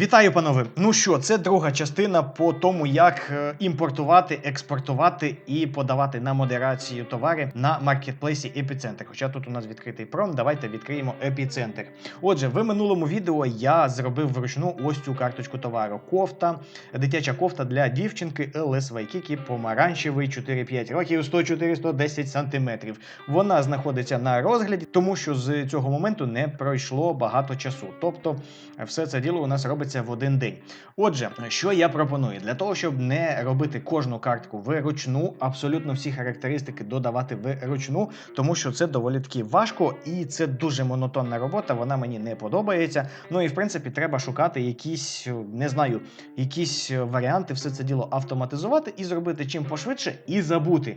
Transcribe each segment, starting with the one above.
Вітаю, панове! Ну що, це друга частина по тому, як е, імпортувати, експортувати і подавати на модерацію товари на маркетплейсі Епіцентр. Хоча тут у нас відкритий пром, давайте відкриємо епіцентр. Отже, в минулому відео я зробив вручну ось цю карточку товару. Кофта, дитяча кофта для дівчинки LS Waikiki, помаранчевий 4-5 років, 104-110 сантиметрів. Вона знаходиться на розгляді, тому що з цього моменту не пройшло багато часу. Тобто, все це діло у нас робиться в один день. Отже, що я пропоную для того, щоб не робити кожну картку вручну, абсолютно всі характеристики додавати вручну, тому що це доволі таки важко і це дуже монотонна робота. Вона мені не подобається. Ну і в принципі треба шукати якісь, не знаю, якісь варіанти, все це діло автоматизувати і зробити чим пошвидше і забути.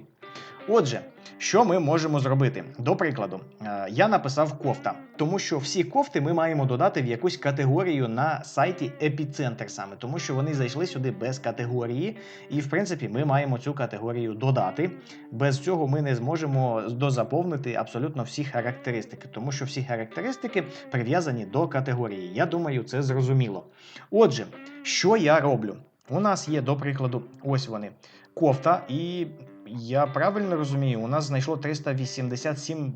Отже, що ми можемо зробити? До прикладу, е, я написав кофта, тому що всі кофти ми маємо додати в якусь категорію на сайті Епіцентр саме, тому що вони зайшли сюди без категорії, і в принципі ми маємо цю категорію додати. Без цього ми не зможемо дозаповнити абсолютно всі характеристики, тому що всі характеристики прив'язані до категорії. Я думаю, це зрозуміло. Отже, що я роблю? У нас є, до прикладу, ось вони кофта, і я правильно розумію, у нас знайшло 387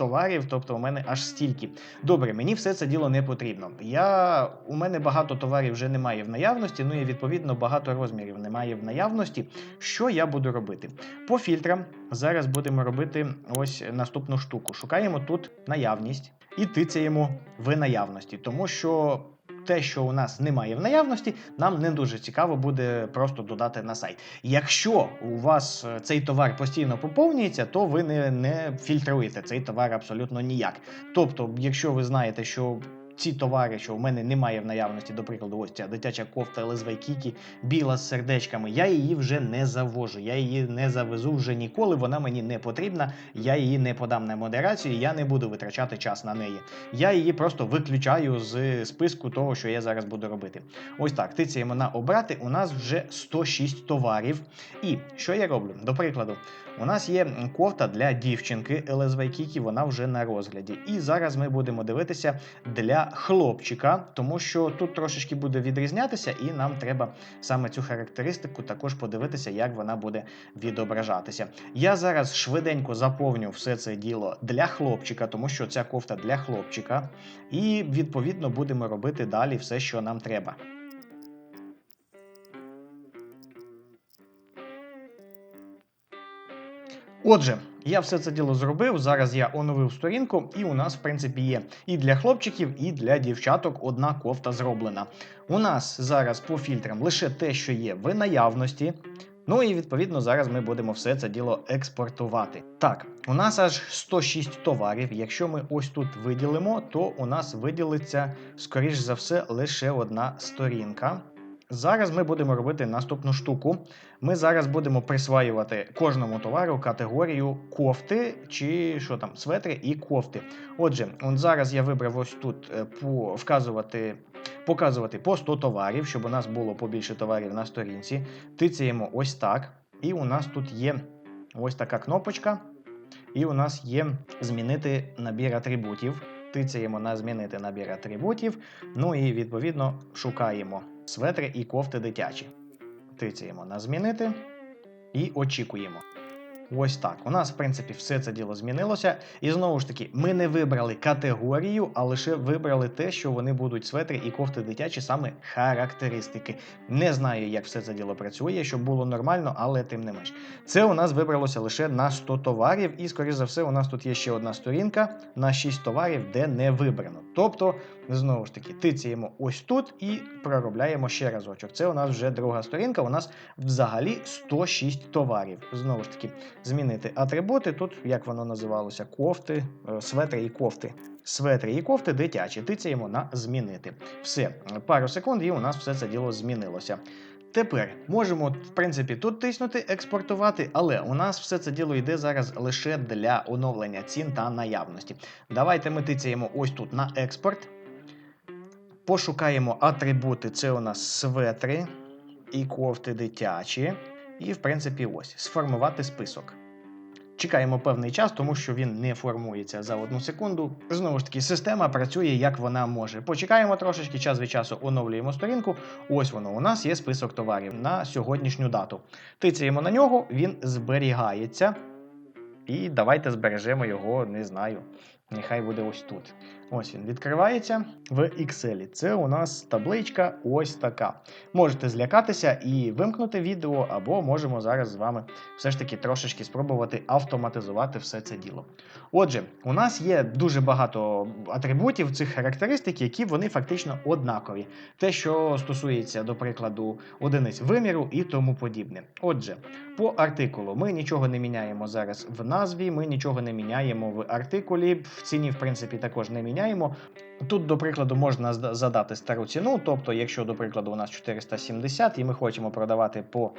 товарів, тобто у мене аж стільки. Добре, мені все це діло не потрібно. Я, У мене багато товарів вже немає в наявності, ну і відповідно багато розмірів немає в наявності. Що я буду робити? По фільтрам зараз будемо робити ось наступну штуку. Шукаємо тут наявність і тицяємо в наявності, тому що те, що у нас немає в наявності, нам не дуже цікаво буде просто додати на сайт. Якщо у вас е, цей товар постійно поповнюється, то ви не, не фільтруєте цей товар абсолютно ніяк. Тобто, якщо ви знаєте, що ці товари, що в мене немає в наявності, до прикладу, ось ця дитяча кофта LSV Kiki, біла з сердечками, я її вже не завожу, я її не завезу вже ніколи, вона мені не потрібна, я її не подам на модерацію, я не буду витрачати час на неї. Я її просто виключаю з списку того, що я зараз буду робити. Ось так, тицяємо на обрати, у нас вже 106 товарів. І що я роблю? До прикладу, у нас є кофта для дівчинки LSV Kiki, вона вже на розгляді. І зараз ми будемо дивитися для хлопчика, тому що тут трошечки буде відрізнятися, і нам треба саме цю характеристику також подивитися, як вона буде відображатися. Я зараз швиденько заповню все це діло для хлопчика, тому що ця кофта для хлопчика, і відповідно будемо робити далі все, що нам треба. Отже, я все це діло зробив. Зараз я оновив сторінку, і у нас, в принципі, є і для хлопчиків, і для дівчаток одна кофта зроблена. У нас зараз по фільтрам лише те, що є в наявності. Ну і відповідно зараз ми будемо все це діло експортувати. Так, у нас аж 106 товарів. Якщо ми ось тут виділимо, то у нас виділиться, скоріш за все, лише одна сторінка. Зараз ми будемо робити наступну штуку. Ми зараз будемо присваювати кожному товару категорію кофти чи що там, светри і кофти. Отже, от зараз я вибрав ось тут е, по вказувати, показувати по 100 товарів, щоб у нас було побільше товарів на сторінці. Тицяємо ось так. І у нас тут є ось така кнопочка. І у нас є змінити набір атрибутів. Тицяємо на змінити набір атрибутів. Ну і відповідно шукаємо светри і кофти дитячі. Тицяємо на змінити і очікуємо. Ось так. У нас, в принципі, все це діло змінилося. І знову ж таки, ми не вибрали категорію, а лише вибрали те, що вони будуть светри і кофти дитячі, саме характеристики. Не знаю, як все це діло працює, щоб було нормально, але тим не менш. Це у нас вибралося лише на 100 товарів, і, скоріш за все, у нас тут є ще одна сторінка на 6 товарів, де не вибрано. Тобто, знову ж таки, тицяємо ось тут і проробляємо ще разочок. Це у нас вже друга сторінка. У нас взагалі 106 товарів. Знову ж таки, змінити атрибути. Тут, як воно називалося, кофти, е, светри і кофти. Светри і кофти дитячі. Тицяємо на змінити. Все, пару секунд, і у нас все це діло змінилося. Тепер можемо, в принципі, тут тиснути, експортувати, але у нас все це діло йде зараз лише для оновлення цін та наявності. Давайте ми тицяємо ось тут на експорт. Пошукаємо атрибути. Це у нас светри і кофти дитячі. І, в принципі, ось сформувати список. Чекаємо певний час, тому що він не формується за одну секунду. Знову ж таки, система працює як вона може. Почекаємо трошечки, час від часу оновлюємо сторінку. Ось воно. У нас є список товарів на сьогоднішню дату. Тицяємо на нього, він зберігається. І давайте збережемо його, не знаю. Нехай буде ось тут. Ось він відкривається в Excel. Це у нас табличка ось така. Можете злякатися і вимкнути відео, або можемо зараз з вами все ж таки трошечки спробувати автоматизувати все це діло. Отже, у нас є дуже багато атрибутів цих характеристик, які вони фактично однакові. Те, що стосується, до прикладу, одиниць виміру і тому подібне. Отже, по артикулу ми нічого не міняємо зараз в назві, ми нічого не міняємо в артикулі, ціні, в принципі, також не міняємо. Тут, до прикладу, можна задати стару ціну. Тобто, якщо, до прикладу, у нас 470 і ми хочемо продавати по.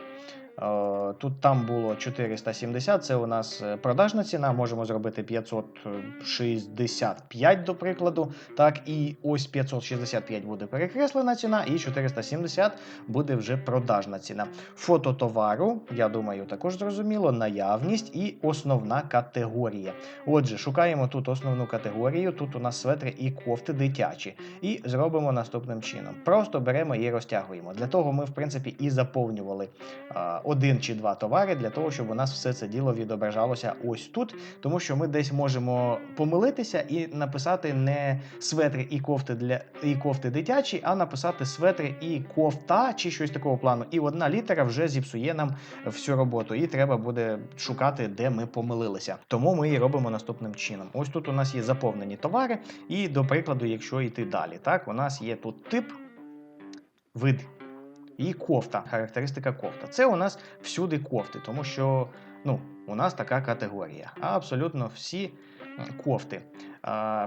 Е, Тут там було 470, це у нас е, продажна ціна, можемо зробити 565, до прикладу. Так, і ось 565 буде перекреслена ціна, і 470 буде вже продажна ціна. Фото товару, я думаю, також зрозуміло, наявність і основна категорія. Отже, шукаємо тут основну категорію. Тут у нас светри і кофти дитячі. І зробимо наступним чином. Просто беремо і розтягуємо. Для того ми, в принципі, і заповнювали один чи два товари, для того, щоб у нас все це діло відображалося ось тут. Тому що ми десь можемо помилитися і написати не светри і кофти для і кофти дитячі, а написати светри і кофта чи щось такого плану. І одна літера вже зіпсує нам всю роботу, і треба буде шукати, де ми помилилися. Тому ми і робимо наступним чином. Ось тут у нас є заповнені товари, і до прикладу, якщо йти далі, так у нас є тут тип, вид і кофта, характеристика кофта. Це у нас всюди кофти, тому що ну, у нас така категорія. А абсолютно всі кофти.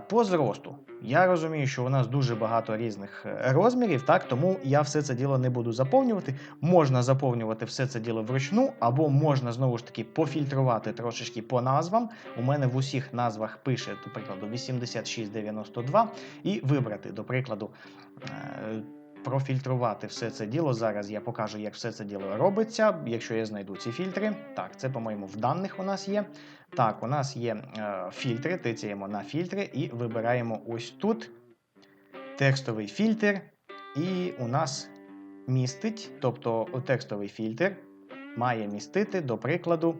По зросту. Я розумію, що у нас дуже багато різних е, розмірів, так тому я все це діло не буду заповнювати. Можна заповнювати все це діло вручну, або можна знову ж таки пофільтрувати трошечки по назвам. У мене в усіх назвах пише, до прикладу, 8692, і вибрати, до прикладу. Профільтрувати все це діло. Зараз я покажу, як все це діло робиться. Якщо я знайду ці фільтри. Так, це, по-моєму, в даних у нас є. Так, у нас є е, фільтри, тицяємо на фільтри і вибираємо ось тут текстовий фільтр. І у нас містить, тобто текстовий фільтр має містити, до прикладу,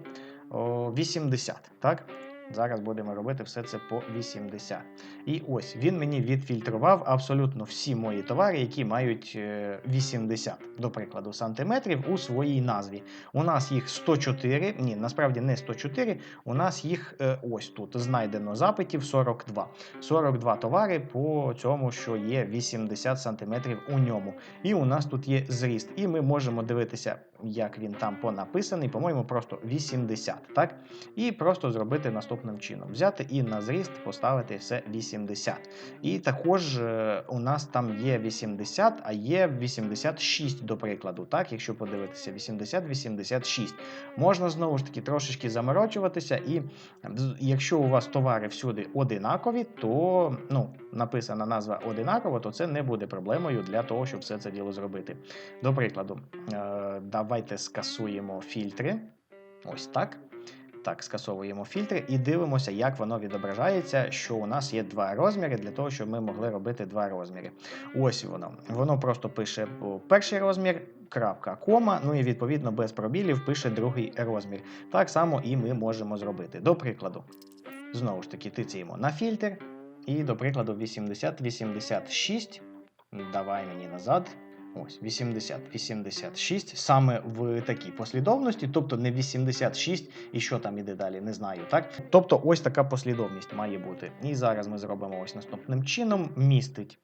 80. Так? Зараз будемо робити все це по 80. І ось він мені відфільтрував абсолютно всі мої товари, які мають е, 80, до прикладу, сантиметрів у своїй назві. У нас їх 104, ні, насправді не 104, у нас їх е, ось тут знайдено запитів 42. 42 товари по цьому, що є 80 сантиметрів у ньому. І у нас тут є зріст. І ми можемо дивитися, як він там понаписаний, по-моєму, просто 80. Так? І просто зробити наступним чином: взяти і на зріст поставити все 80. І також е, у нас там є 80, а є 86, до прикладу. Так, якщо подивитися, 80-86. Можна знову ж таки трошечки заморочуватися, і якщо у вас товари всюди одинакові, то ну, написана назва одинаково, то це не буде проблемою для того, щоб все це діло зробити. До прикладу, е, давайте скасуємо фільтри. Ось так. Так, скасовуємо фільтри і дивимося, як воно відображається, що у нас є два розміри для того, щоб ми могли робити два розміри. Ось воно. Воно просто пише перший розмір, крапка, кома, ну і відповідно без пробілів пише другий розмір. Так само і ми можемо зробити. До прикладу, знову ж таки, тицяємо на фільтр. І, до прикладу, 80-86. Давай мені назад. Ось 80, 86, саме в такій послідовності, тобто не 86 і що там іде далі, не знаю. Так, тобто, ось така послідовність має бути. І зараз ми зробимо ось наступним чином: містить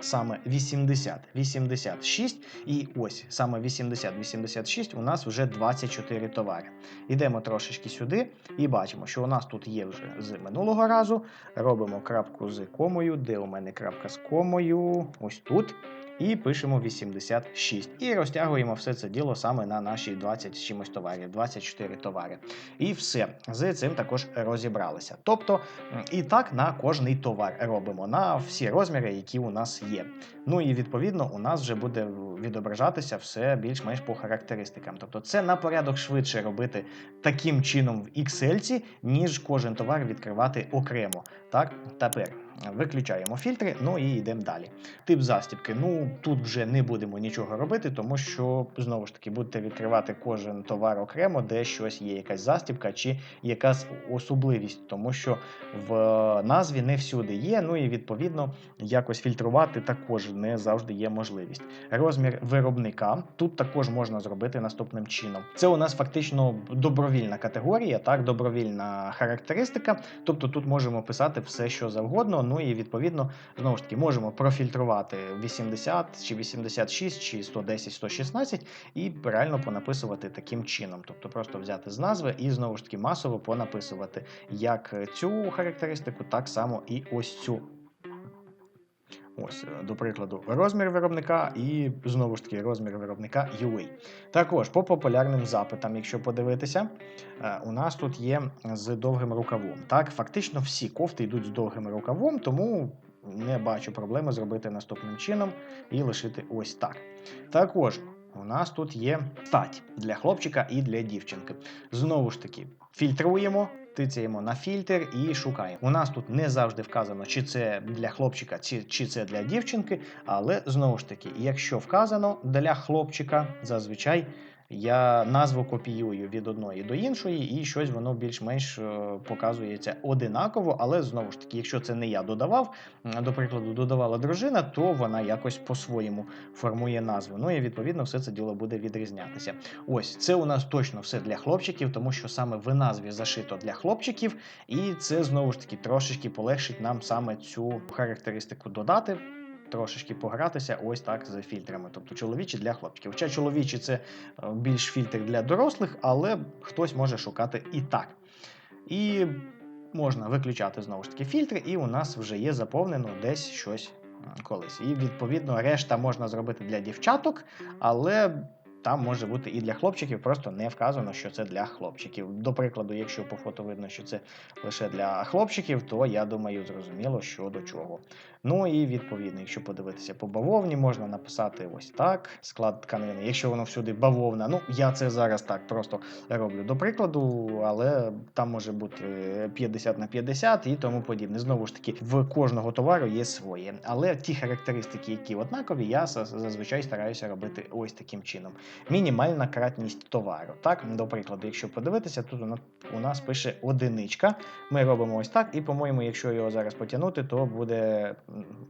саме 80, 86, і ось саме 80, 86 у нас вже 24 товари. Йдемо трошечки сюди і бачимо, що у нас тут є вже з минулого разу. Робимо крапку з комою, де у мене крапка з комою, ось тут. І пишемо 86. І розтягуємо все це діло саме на наші 20 з чимось товарів, 24 товари. І все. З цим також розібралися. Тобто, і так на кожний товар робимо, на всі розміри, які у нас є. Ну і відповідно, у нас вже буде відображатися все більш-менш по характеристикам. Тобто це на порядок швидше робити таким чином в Excel, ніж кожен товар відкривати окремо. Так, тепер виключаємо фільтри, ну і йдемо далі. Тип застібки. Ну тут вже не будемо нічого робити, тому що знову ж таки будете відкривати кожен товар окремо, де щось є, якась застібка чи якась особливість, тому що в назві не всюди є. Ну і відповідно якось фільтрувати також не завжди є можливість. Розмір виробника тут також можна зробити наступним чином. Це у нас фактично добровільна категорія, так, добровільна характеристика. Тобто тут можемо писати все, що завгодно. Ну і відповідно знову ж таки можемо профільтрувати 80 чи 86 чи 110, 116 і реально понаписувати таким чином. Тобто просто взяти з назви і знову ж таки масово понаписувати як цю характеристику, так само і ось цю. Ось, е, до прикладу, розмір виробника і знову ж таки розмір виробника UA. Також по популярним запитам, якщо подивитися, е, у нас тут є з довгим рукавом. Так, фактично всі кофти йдуть з довгим рукавом, тому не бачу проблеми зробити наступним чином і лишити ось так. Також у нас тут є стать для хлопчика і для дівчинки. Знову ж таки, фільтруємо, тицяємо на фільтр і шукаємо. У нас тут не завжди вказано, чи це для хлопчика, чи, чи це для дівчинки, але знову ж таки, якщо вказано для хлопчика, зазвичай я назву копіюю від одної до іншої, і щось воно більш-менш е, показується одинаково. Але знову ж таки, якщо це не я додавав, до прикладу, додавала дружина, то вона якось по-своєму формує назву. Ну і відповідно все це діло буде відрізнятися. Ось це у нас точно все для хлопчиків, тому що саме в назві зашито для хлопчиків, і це знову ж таки трошечки полегшить нам саме цю характеристику додати. Трошечки погратися ось так з фільтрами, тобто чоловічі для хлопчиків. Хоча чоловічі це е, більш фільтр для дорослих, але хтось може шукати і так. І можна виключати знову ж таки фільтри, і у нас вже є заповнено десь щось е, колись. І відповідно решта можна зробити для дівчаток, але там може бути і для хлопчиків, просто не вказано, що це для хлопчиків. До прикладу, якщо по фото видно, що це лише для хлопчиків, то я думаю, зрозуміло, що до чого. Ну і відповідно, якщо подивитися по бавовні, можна написати ось так: склад тканини. Якщо воно всюди бавовна, ну я це зараз так просто роблю до прикладу, але там може бути 50 на 50 і тому подібне. Знову ж таки, в кожного товару є своє. Але ті характеристики, які однакові, я зазвичай стараюся робити ось таким чином. Мінімальна кратність товару. Так, до прикладу, якщо подивитися, тут у нас- пише одиничка. Ми робимо ось так, і, по-моєму, якщо його зараз потягнути, то буде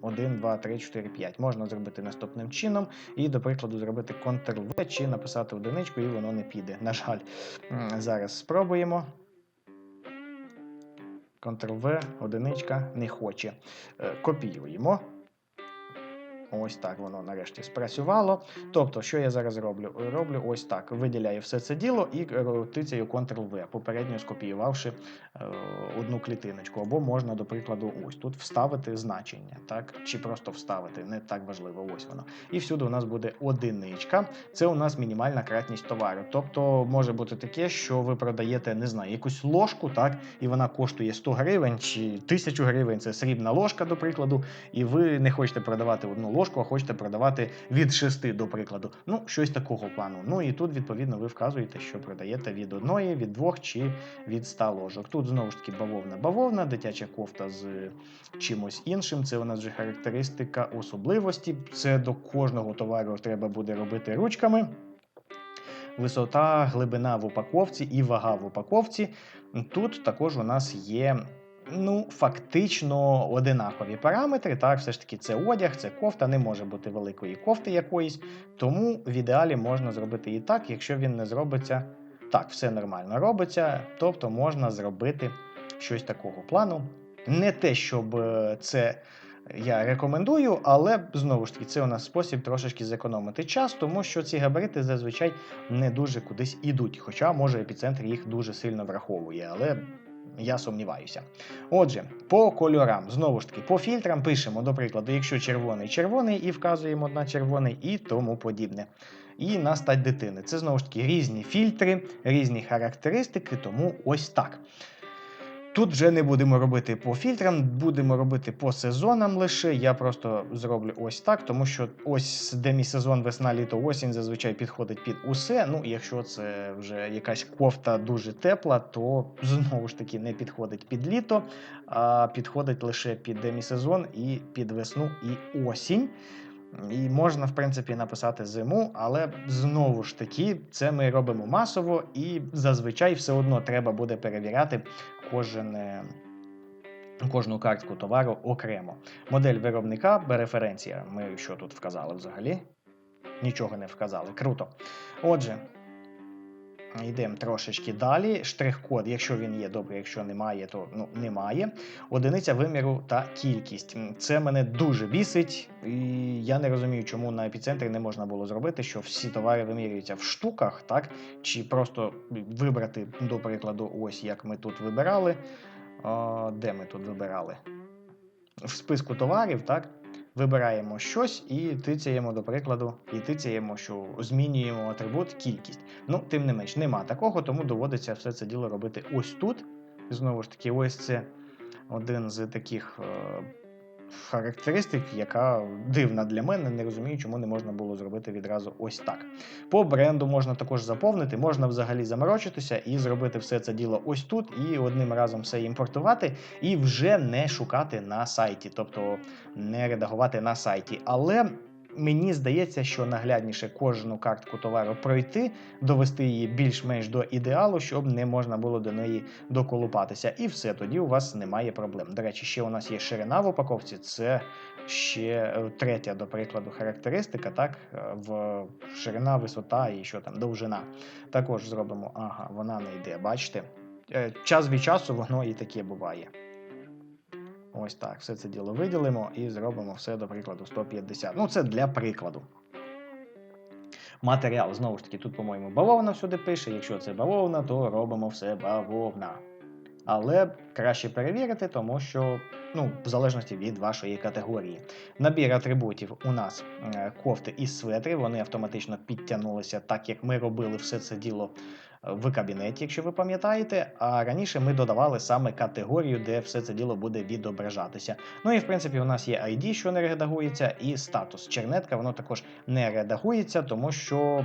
1, 2, 3, 4, 5. Можна зробити наступним чином, і, до прикладу, зробити Ctrl-V чи написати одиничку, і воно не піде. На жаль, зараз спробуємо. Ctrl-V, одиничка не хоче. Е, Копіюємо. Ось так воно нарешті спрацювало. Тобто, що я зараз роблю? Роблю ось так: виділяю все це діло і тицяю Ctrl-V, попередньо скопіювавши е, одну клітиночку. Або можна, до прикладу, ось тут вставити значення, так? Чи просто вставити, не так важливо, ось воно. І всюди у нас буде одиничка. Це у нас мінімальна кратність товару. Тобто може бути таке, що ви продаєте, не знаю, якусь ложку, так, і вона коштує 100 гривень чи 1000 гривень. Це срібна ложка, до прикладу, і ви не хочете продавати одну ложку, а хочете продавати від 6 до прикладу. Ну, щось такого плану. Ну і тут, відповідно, ви вказуєте, що продаєте від одної, від двох чи від 100 ложок. Тут знову ж таки бавовна бавовна, дитяча кофта з чимось іншим. Це у нас вже характеристика особливості. Це до кожного товару треба буде робити ручками. Висота, глибина в упаковці і вага в упаковці. Тут також у нас є ну, фактично одинакові параметри. Так, все ж таки, це одяг, це кофта, не може бути великої кофти якоїсь. Тому в ідеалі можна зробити і так, якщо він не зробиться. Так, все нормально робиться, тобто можна зробити щось такого плану. Не те, щоб е, це я рекомендую, але знову ж таки, це у нас спосіб трошечки зекономити час, тому що ці габарити зазвичай не дуже кудись ідуть. Хоча, може, епіцентр їх дуже сильно враховує, але я сумніваюся. Отже, по кольорам, знову ж таки, по фільтрам пишемо, до прикладу, якщо червоний червоний і вказуємо на червоний і тому подібне. І на стать дитини. Це знову ж таки різні фільтри, різні характеристики, тому ось так. Тут вже не будемо робити по фільтрам, будемо робити по сезонам лише. Я просто зроблю ось так, тому що ось демісезон, весна, літо, осінь зазвичай підходить під усе. Ну, якщо це вже якась кофта дуже тепла, то знову ж таки не підходить під літо, а підходить лише під демісезон і під весну і осінь. І можна, в принципі, написати зиму, але знову ж таки, це ми робимо масово, і зазвичай все одно треба буде перевіряти кожен, е, кожну картку товару окремо. Модель виробника, референція. Ми що тут вказали взагалі? Нічого не вказали. Круто. Отже, йдемо трошечки далі. Штрих-код, якщо він є, добре, якщо немає, то ну, немає. Одиниця виміру та кількість. Це мене дуже бісить, і я не розумію, чому на епіцентрі не можна було зробити, що всі товари вимірюються в штуках, так? Чи просто вибрати, до прикладу, ось як ми тут вибирали. А, де ми тут вибирали? В списку товарів, так? Вибираємо щось і тицяємо, до прикладу, і тицяємо, що змінюємо атрибут кількість. Ну, тим не менш, нема такого, тому доводиться все це діло робити ось тут. Знову ж таки, ось це один з таких е, характеристик, яка дивна для мене. Не розумію, чому не можна було зробити відразу ось так. По бренду можна також заповнити, можна взагалі заморочитися і зробити все це діло ось тут, і одним разом все імпортувати, і вже не шукати на сайті, тобто не редагувати на сайті. Але мені здається, що наглядніше кожну картку товару пройти, довести її більш-менш до ідеалу, щоб не можна було до неї доколупатися. І все, тоді у вас немає проблем. До речі, ще у нас є ширина в упаковці, це ще е, третя, до прикладу, характеристика, так, е, в ширина, висота і що там, довжина. Також зробимо, ага, вона не йде, бачите? Е, Час від часу воно і таке буває. Ось так, все це діло виділимо і зробимо все, до прикладу, 150. Ну, це для прикладу. Матеріал, знову ж таки, тут, по-моєму, бавовна всюди пише. Якщо це бавовна, то робимо все бавовна. Але краще перевірити, тому що, ну, в залежності від вашої категорії. Набір атрибутів у нас е, кофти і светри, вони автоматично підтягнулися, так як ми робили все це діло в кабінеті, якщо ви пам'ятаєте. А раніше ми додавали саме категорію, де все це діло буде відображатися. Ну і в принципі у нас є ID, що не редагується, і статус. Чернетка, воно також не редагується, тому що.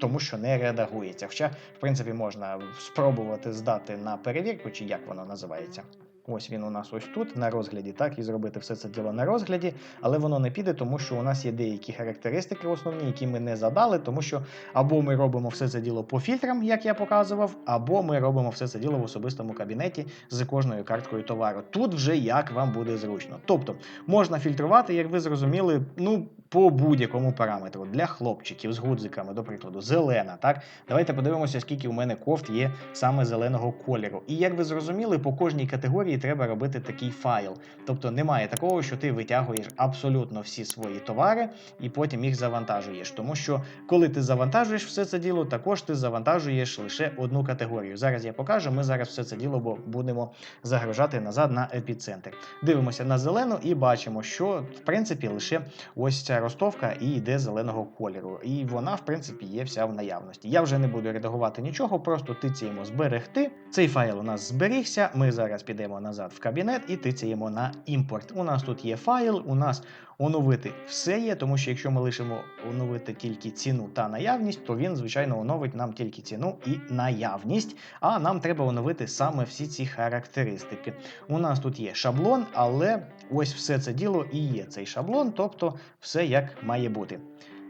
Тому що не редагується. Хоча, в принципі, можна спробувати здати на перевірку, чи як воно називається. Ось він у нас ось тут на розгляді, так, і зробити все це діло на розгляді, але воно не піде, тому що у нас є деякі характеристики основні, які ми не задали, тому що або ми робимо все це діло по фільтрам, як я показував, або ми робимо все це діло в особистому кабінеті з кожною карткою товару. Тут вже як вам буде зручно. Тобто можна фільтрувати, як ви зрозуміли, ну. По будь-якому параметру для хлопчиків з гудзиками, до прикладу, зелена. Так, давайте подивимося, скільки у мене кофт є саме зеленого кольору. І як ви зрозуміли, по кожній категорії треба робити такий файл. Тобто немає такого, що ти витягуєш абсолютно всі свої товари і потім їх завантажуєш. Тому що коли ти завантажуєш все це діло, також ти завантажуєш лише одну категорію. Зараз я покажу. Ми зараз все це діло будемо загружати назад на епіцентр. Дивимося на зелену і бачимо, що в принципі лише ось ця ростовка і йде зеленого кольору. І вона, в принципі, є вся в наявності. Я вже не буду редагувати нічого, просто тицяємо зберегти. Цей файл у нас зберігся. Ми зараз підемо назад в кабінет і тицяємо на імпорт. У нас тут є файл, у нас оновити все є, тому що якщо ми лишимо оновити тільки ціну та наявність, то він, звичайно, оновить нам тільки ціну і наявність. А нам треба оновити саме всі ці характеристики. У нас тут є шаблон, але ось все це діло і є цей шаблон, тобто все як має бути.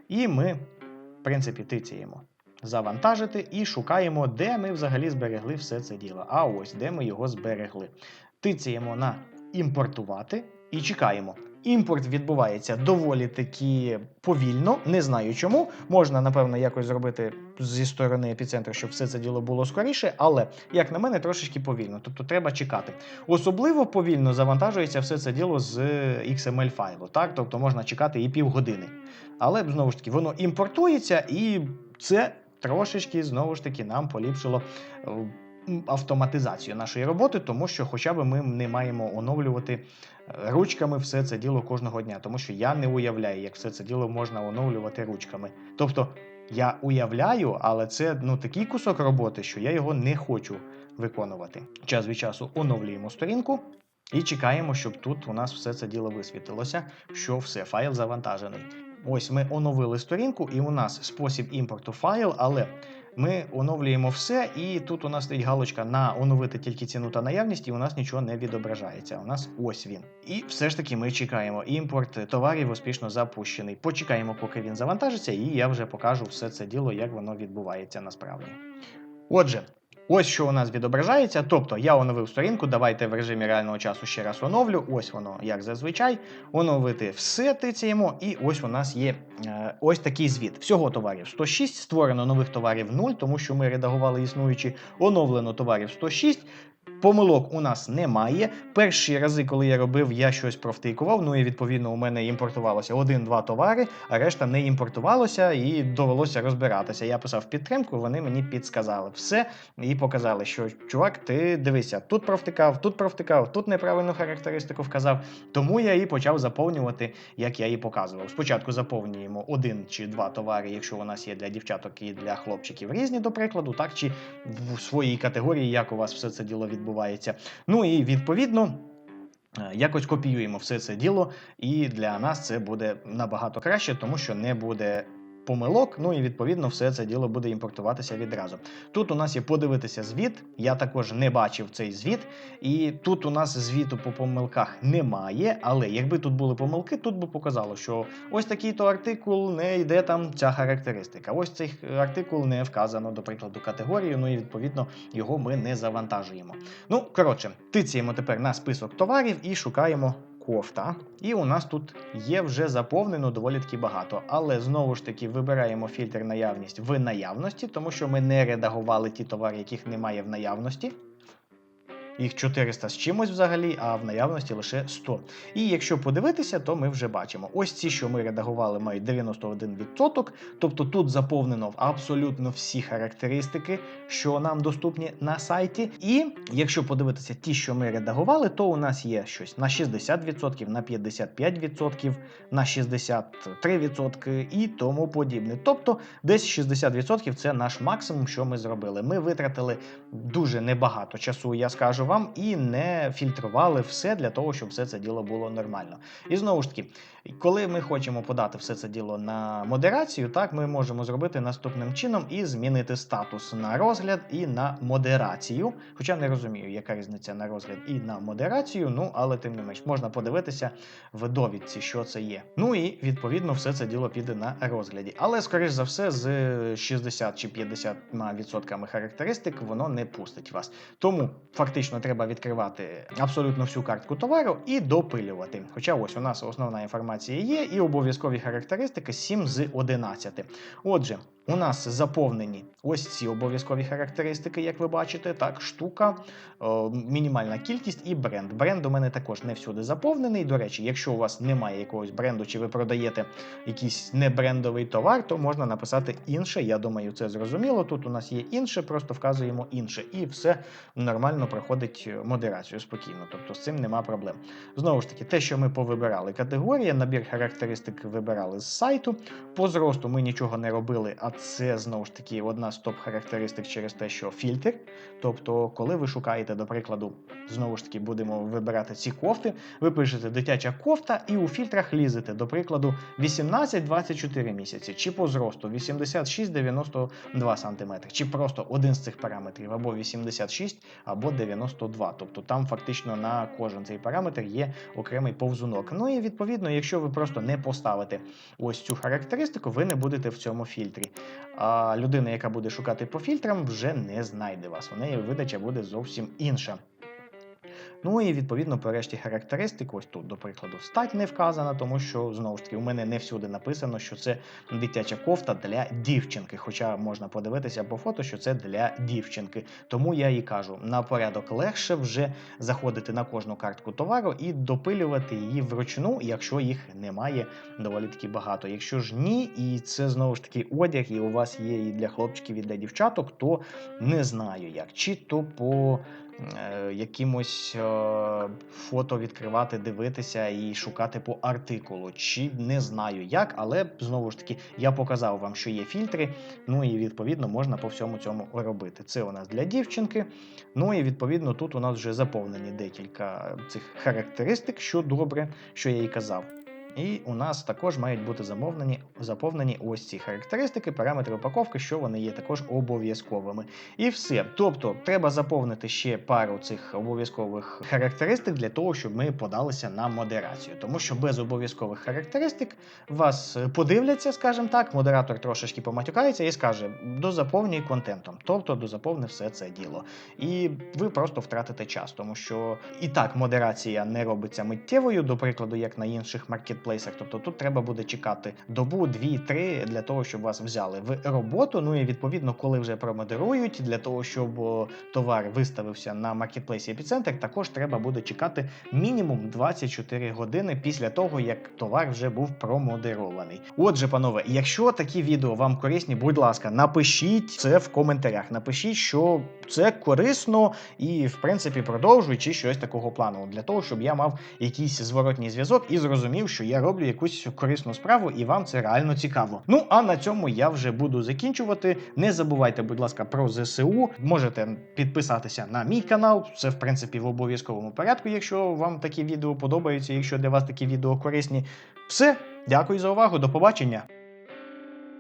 І ми, в принципі, тицяємо. Завантажити і шукаємо, де ми взагалі зберегли все це діло. А ось де ми його зберегли. Тицяємо на імпортувати і чекаємо. Імпорт відбувається доволі таки повільно, не знаю чому. Можна, напевно, якось зробити зі сторони епіцентру, щоб все це діло було скоріше, але, як на мене, трошечки повільно. Тобто треба чекати. Особливо повільно завантажується все це діло з XML файлу. Так? Тобто можна чекати і півгодини. Але знову ж таки, воно імпортується, і це трошечки знову ж таки нам поліпшило. Автоматизацію нашої роботи, тому що хоча б ми не маємо оновлювати е, ручками все це діло кожного дня, тому що я не уявляю, як все це діло можна оновлювати ручками. Тобто я уявляю, але це ну такий кусок роботи, що я його не хочу виконувати. Час від часу оновлюємо сторінку. І чекаємо, щоб тут у нас все це діло висвітилося, що все, файл завантажений. Ось ми оновили сторінку, і у нас спосіб імпорту файл, але ми оновлюємо все, і тут у нас стоїть галочка на оновити тільки ціну та наявність, і у нас нічого не відображається. У нас ось він. І все ж таки ми чекаємо. Імпорт товарів успішно запущений. Почекаємо, поки він завантажиться, і я вже покажу все це діло, як воно відбувається насправді. Отже. Ось що у нас відображається. Тобто я оновив сторінку, давайте в режимі реального часу ще раз оновлю. Ось воно, як зазвичай. Оновити все тицяємо, і ось у нас є е, ось такий звіт. Всього товарів 106, створено нових товарів 0, тому що ми редагували існуючі, оновлено товарів 106. Помилок у нас немає. Перші рази, коли я робив, я щось провтикував. Ну і відповідно у мене імпортувалося один-два товари, а решта не імпортувалося і довелося розбиратися. Я писав підтримку, вони мені підсказали все і показали, що чувак, ти дивися, тут провтикав, тут провтикав, тут неправильну характеристику вказав. Тому я і почав заповнювати, як я і показував. Спочатку заповнюємо один чи два товари, якщо у нас є для дівчаток і для хлопчиків різні, до прикладу, так чи в своїй категорії, як у вас все це діло відбувається. Ну і відповідно. е, Якось копіюємо все це діло, і для нас це буде набагато краще, тому що не буде помилок. Ну і відповідно все це діло буде імпортуватися відразу. Тут у нас є подивитися звіт. Я також не бачив цей звіт, і тут у нас звіту по помилках немає. Але якби тут були помилки, тут би показало, що ось такий то артикул не йде там ця характеристика. Ось цей артикул не вказано, до прикладу, категорію. Ну і відповідно його ми не завантажуємо. Ну, коротше, тицяємо тепер на список товарів і шукаємо кофта. І у нас тут є вже заповнено доволі таки багато. Але знову ж таки вибираємо фільтр наявність в наявності, тому що ми не редагували ті товари, яких немає в наявності. Їх 400 з чимось взагалі, а в наявності лише 100. І якщо подивитися, то ми вже бачимо. Ось ці, що ми редагували, мають 91%. Тобто тут заповнено абсолютно всі характеристики, що нам доступні на сайті. І якщо подивитися ті, що ми редагували, то у нас є щось на 60%, на 55%, на 63% і тому подібне. Тобто десь 60% це наш максимум, що ми зробили. Ми витратили дуже небагато часу, я скажу вам, і не фільтрували все для того, щоб все це діло було нормально. І знову ж таки, коли ми хочемо подати все це діло на модерацію, так ми можемо зробити наступним чином і змінити статус на розгляд і на модерацію. Хоча не розумію, яка різниця на розгляд і на модерацію, ну але тим не менш можна подивитися в довідці, що це є. Ну і відповідно все це діло піде на розгляді. Але скоріш за все, з 60 чи 50% характеристик воно не пустить вас. Тому фактично треба відкривати абсолютно всю картку товару і допилювати. Хоча ось у нас основна інформація є, і обов'язкові характеристики 7 з 11. Отже, у нас заповнені ось ці обов'язкові характеристики, як ви бачите, так, штука, о, мінімальна кількість і бренд. Бренд у мене також не всюди заповнений. До речі, якщо у вас немає якогось бренду, чи ви продаєте якийсь небрендовий товар, то можна написати інше. Я думаю, це зрозуміло. Тут у нас є інше, просто вказуємо інше, і все нормально проходить модерацію спокійно. Тобто з цим нема проблем. Знову ж таки, те, що ми повибирали категорія, набір характеристик вибирали з сайту. По зросту ми нічого не робили, а це знову ж таки одна з топ-характеристик через те, що фільтр. Тобто, коли ви шукаєте, до прикладу, знову ж таки будемо вибирати ці кофти, ви пишете дитяча кофта і у фільтрах лізете, до прикладу, 18-24 місяці, чи по зросту 86-92 см, чи просто один з цих параметрів, або 86, або 92. Тобто там фактично на кожен цей параметр є окремий повзунок. Ну і відповідно, якщо ви просто не поставите ось цю характеристику, ви не будете в цьому фільтрі. А людина, яка буде шукати по фільтрам, вже не знайде вас. У неї видача буде зовсім інша. Ну і відповідно по решті характеристик, ось тут, до прикладу, стать не вказана, тому що знову ж таки у мене не всюди написано, що це дитяча кофта для дівчинки. Хоча можна подивитися по фото, що це для дівчинки. Тому я і кажу, на порядок легше вже заходити на кожну картку товару і допилювати її вручну, якщо їх немає доволі таки багато. Якщо ж ні, і це знову ж таки одяг, і у вас є і для хлопчиків, і для дівчаток, то не знаю як. Чи то по якимось е, фото відкривати, дивитися і шукати по артикулу. Чи не знаю як, але знову ж таки я показав вам, що є фільтри. Ну і відповідно можна по всьому цьому робити. Це у нас для дівчинки. Ну і відповідно тут у нас вже заповнені декілька цих характеристик, що добре, що я і казав. І у нас також мають бути замовлені, заповнені ось ці характеристики, параметри упаковки, що вони є також обов'язковими. І все. Тобто, треба заповнити ще пару цих обов'язкових характеристик для того, щоб ми подалися на модерацію. Тому що без обов'язкових характеристик вас е, подивляться, скажімо так, модератор трошечки поматюкається і скаже: дозаповнюй контентом, тобто дозаповни все це діло. І ви просто втратите час, тому що і так модерація не робиться миттєвою, до прикладу, як на інших маркетплейсах. Тобто тут треба буде чекати добу, дві, три для того, щоб вас взяли в роботу. Ну і відповідно, коли вже промодерують, для того, щоб товар виставився на маркетплейсі епіцентр, також треба буде чекати мінімум 24 години після того, як товар вже був промодерований. Отже, панове, якщо такі відео вам корисні, будь ласка, напишіть це в коментарях. Напишіть, що це корисно, і в принципі продовжуй чи щось такого плану, для того, щоб я мав якийсь зворотній зв'язок і зрозумів, що я роблю якусь корисну справу, і вам це реально цікаво. Ну а на цьому я вже буду закінчувати. Не забувайте, будь ласка, про ЗСУ. Можете підписатися на мій канал. Це в принципі в обов'язковому порядку, якщо вам такі відео подобаються, якщо для вас такі відео корисні. Все, дякую за увагу, до побачення.